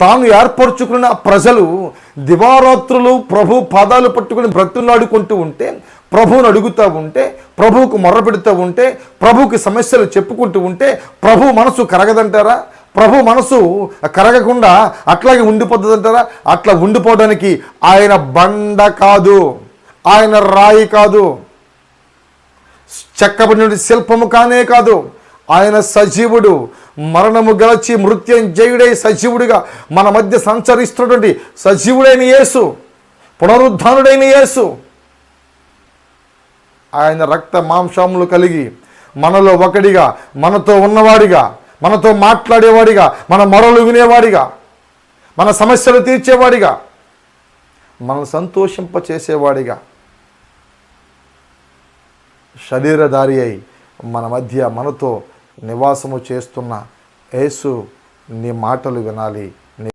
తాను ఏర్పరచుకున్న ప్రజలు దివారాత్రులు ప్రభు పాదాలు పట్టుకుని బ్రతులాడుకుంటూ ఉంటే ప్రభువును అడుగుతూ ఉంటే ప్రభువుకు మొర్ర పెడుతూ ఉంటే ప్రభువుకి సమస్యలు చెప్పుకుంటూ ఉంటే ప్రభు మనసు కరగదంటారా? ప్రభు మనసు కరగకుండా అట్లాగే ఉండిపోతుందంటారా? అట్లా ఉండిపోవడానికి ఆయన బండ కాదు ఆయన రాయి కాదు. చెక్కబడిన శిల్పము కానే కాదు ఆయన సజీవుడు మరణము గెలచి మృత్యుంజయుడై సజీవుడిగా మన మధ్య సంచరిస్తున్నటువంటి సజీవుడైన యేసు పునరుద్ధానుడైన యేసు. ఆయన రక్త మాంసములు కలిగి మనలో ఒకడిగా మనతో ఉన్నవాడిగా మనతో మాట్లాడేవాడిగా మన మొరలు వినేవాడిగా మన సమస్యలు తీర్చేవాడిగా మనం సంతోషింప చేసేవాడిగా శరీరధారి అయి మన మధ్య మనతో నివాసము చేస్తున్న యేసు నీ మాటలు వినాలి.